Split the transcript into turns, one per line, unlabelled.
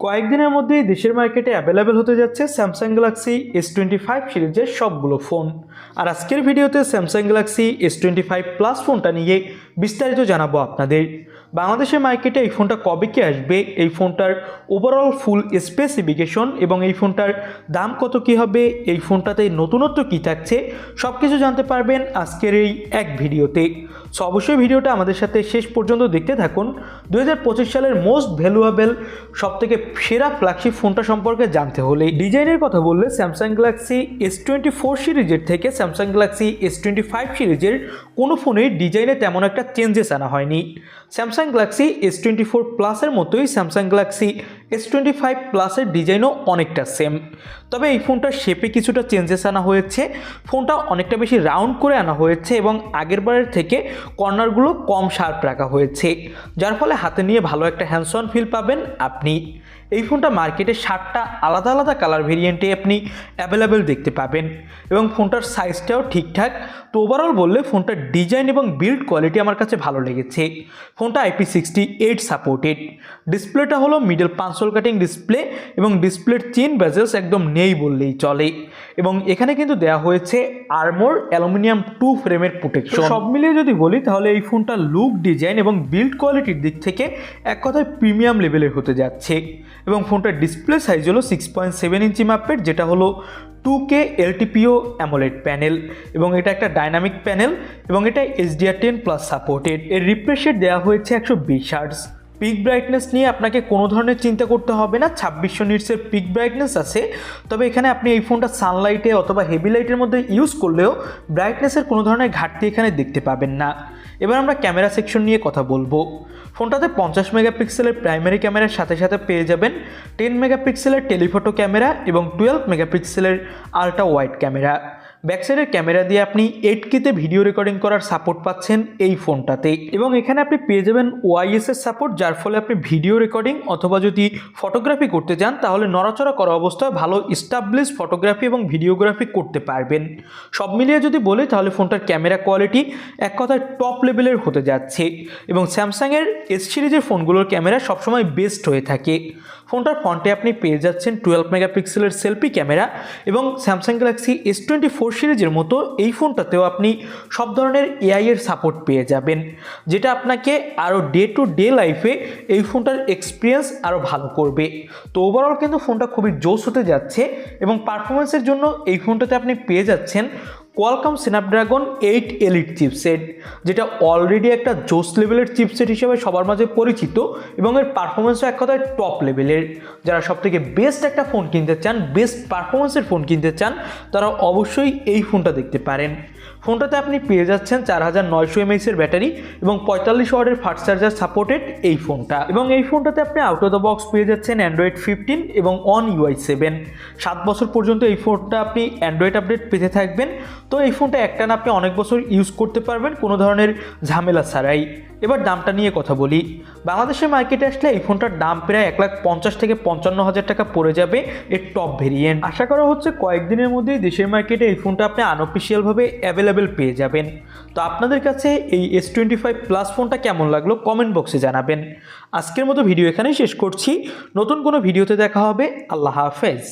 কয়েকদিনের মধ্যেই দেশের মার্কেটে অ্যাভেলেবেল হতে যাচ্ছে Samsung Galaxy S twenty five সিরিজের সবগুলো ফোন আর আজকের ভিডিওতে Samsung Galaxy S twenty five plus ফোনটা নিয়ে বিস্তারিত জানাব আপনাদের। বাংলাদেশের মার্কেটে এই ফোনটা কবে কি আসবে? এই ফোনটার ওভারঅল ফুল স্পেসিফিকেশন এবং এই ফোনটার দাম কত কি হবে? এই ফোনটাতে নতুনত্ব কী থাকছে? সব কিছু জানতে পারবেন আজকের এই এক ভিডিওতে। সো অবশ্যই ভিডিওটা আমাদের সাথে শেষ পর্যন্ত দেখতে থাকুন। দু হাজার পঁচিশ সালের মোস্ট ভ্যালুয়েবল সব থেকে সেরা ফ্ল্যাগশিপ ফোনটা সম্পর্কে জানতে হলে ডিজাইনের কথা বললে Samsung Galaxy S twenty four সিরিজের থেকে Samsung Galaxy S twenty five সিরিজের কোনো ফোনের ডিজাইনে তেমন একটা চেঞ্জেস আনা হয়নি। Samsung Galaxy S twenty four প্লাসের মতোই Samsung Galaxy S twenty five প্লাসের ডিজাইনও অনেকটা সেম তবে এই ফোনটার শেপে কিছুটা চেঞ্জেস আনা হয়েছে। ফোনটা অনেকটা বেশি রাউন্ড করে আনা হয়েছে এবং আগের বারের থেকে কর্নারগুলো কম শার্প রাখা হয়েছে। যার ফলে হাতে নিয়ে ভালো একটা হ্যান্ডসন ফিল পাবেন আপনি। এই ফোনটা মার্কেটে ষাটটা আলাদা আলাদা কালার ভেরিয়েন্টে আপনি অ্যাভেলেবেল দেখতে পাবেন। এবং ফোনটার সাইজটাও ঠিকঠাক। তো ওভারঅল বললে ফোনটার ডিজাইন এবং বিল্ড কোয়ালিটি আমার কাছে ভালো লেগেছে। ফোনটা আইপি সিক্সটি এইট সাপোর্টেড ডিসপ্লেটা হলো মিডল পাঁচল কাটিং ডিসপ্লে এবং ডিসপ্লের চেন বেজেলস একদম নেই বললেই চলে। এবং এখানে কিন্তু দেওয়া হয়েছে আর্মোর অ্যালুমিনিয়াম টু ফ্রেমের প্রোটেকশন সব মিলিয়ে যদি বলি, তাহলে এই ফোনটা লুক ডিজাইন এবং বিল্ড কোয়ালিটির দিক থেকে এক কথায় প্রিমিয়াম লেভেলের হতে যাচ্ছে। এবং ফোনটার ডিসপ্লে সাইজ হলো সিক্স পয়েন্ট সেভেন ইঞ্চি মাপের, যেটা হলো two K LTPO AMOLED panel এবং এটা একটা ডাইনামিক প্যানেল এবং এটা এইচডিআর টেন প্লাস সাপোর্টেড এর রিফ্রেশ রেট দেওয়া হয়েছে একশো বিশ হার্টস পিক ব্রাইটনেস নিয়ে আপনাকে কোনো ধরনের চিন্তা করতে হবে না। ছাব্বিশশো নিটসের পিক ব্রাইটনেস আছে। তবে এখানে আপনি এই ফোনটা সানলাইটে অথবা হেভি লাইটের মধ্যে ইউজ করলেও ব্রাইটনেসের কোনো ধরনের ঘাটতি এখানে দেখতে পাবেন না। এবার আমরা ক্যামেরা সেকশন নিয়ে কথা বলব। ফোনটাতে পঞ্চাশ মেগাপিক্সেলের প্রাইমারি ক্যামেরার সাথে সাথে পেয়ে যাবেন টেন মেগাপিক্সেলের টেলিফটো ক্যামেরা এবং টুয়েলভ মেগাপিক্সেলের আলট্রা ওয়াইড ক্যামেরা ব্যাকসাইডের ক্যামেরা দিয়ে আপনি এইট কেতে ভিডিও রেকর্ডিং করার সাপোর্ট পাচ্ছেন এই ফোনটাতে। এবং এখানে আপনি পেয়ে যাবেন ওয়াইএস এর সাপোর্ট যার ফলে আপনি ভিডিও রেকর্ডিং অথবা যদি ফটোগ্রাফি করতে চান, তাহলে নড়াচড়া করা অবস্থায় ভালো স্টাবলিশ ফটোগ্রাফি এবং ভিডিওগ্রাফি করতে পারবেন। সব মিলিয়ে যদি বলি, তাহলে ফোনটার ক্যামেরা কোয়ালিটি এক কথায় টপ লেভেলের হতে যাচ্ছে। এবং স্যামসাংয়ের এস সিরিজের ফোনগুলোর ক্যামেরা সবসময় বেস্ট হয়ে থাকে। ফোনটার ফ্রন্টে আপনি পেয়ে যাচ্ছেন টুয়েলভ মেগাপিক্সেলের সেলফি ক্যামেরা এবং Samsung Galaxy S twenty four সিরিজের মতো এই ফোনটাতেও আপনি সব ধরনের এআই এর সাপোর্ট পেয়ে যাবেন, যেটা আপনাকে আরও ডে টু ডে লাইফে এই ফোনটার এক্সপিরিয়েন্স আরও ভালো করবে। তো ওভারঅল কিন্তু ফোনটা খুবই জোস হতে যাচ্ছে এবং পারফরমেন্সের জন্য এই ফোনটাতে আপনি পেয়ে যাচ্ছেন Qualcomm Snapdragon eight elite chipset যেটা অলরেডি একটা জোস লেভেলের চিপসেট হিসেবে সবার মাঝে পরিচিত এবং এর পারফরমেন্সও এক কথায় টপ লেভেলের যারা সব থেকে বেস্ট একটা ফোন কিনতে চান বেস্ট পারফরমেন্সের ফোন কিনতে চান, তারা অবশ্যই এই ফোনটা দেখতে পারেন। ফোনটাতে আপনি পেয়ে যাচ্ছেন চার হাজার নয়শো এমএইচের ব্যাটারি এবং পঁয়তাল্লিশ ওয়ার্ডের ফাস্ট চার্জার সাপোর্টেড এই ফোনটা এবং এই ফোনটাতে আপনি আউট অফ দ্য বক্স পেয়ে যাচ্ছেন অ্যান্ড্রয়েড ফিফটিন এবং অন ইউআই সেভেন সাত বছর পর্যন্ত এই ফোনটা আপনি অ্যান্ড্রয়েড আপডেট পেতে থাকবেন। তো এই ফোনটা একটানা আপনি অনেক বছর ইউজ করতে পারবেন, কোনো ধরনের ঝামেলা ছাড়াই। এবার দামটা নিয়ে কথা বলি। বাংলাদেশের মার্কেটে আসলে এই ফোনটার দাম প্রায় এক লাখ পঞ্চাশ থেকে পঞ্চান্ন হাজার টাকা পড়ে যাবে এর টপ ভেরিয়েন্ট আশা করা হচ্ছে কয়েকদিনের মধ্যেই দেশের মার্কেটে এই ফোনটা আপনি আনঅফিসিয়ালভাবে অ্যাভেলেবেল পেয়ে যাবেন। তো আপনাদের কাছে এই এস টোয়েন্টি ফাইভ প্লাস ফোনটা কেমন লাগল কমেন্ট বক্সে জানাবেন। আজকের মতো ভিডিও এখানেই শেষ করছি। নতুন কোনো ভিডিওতে দেখা হবে। আল্লাহ হাফেজ।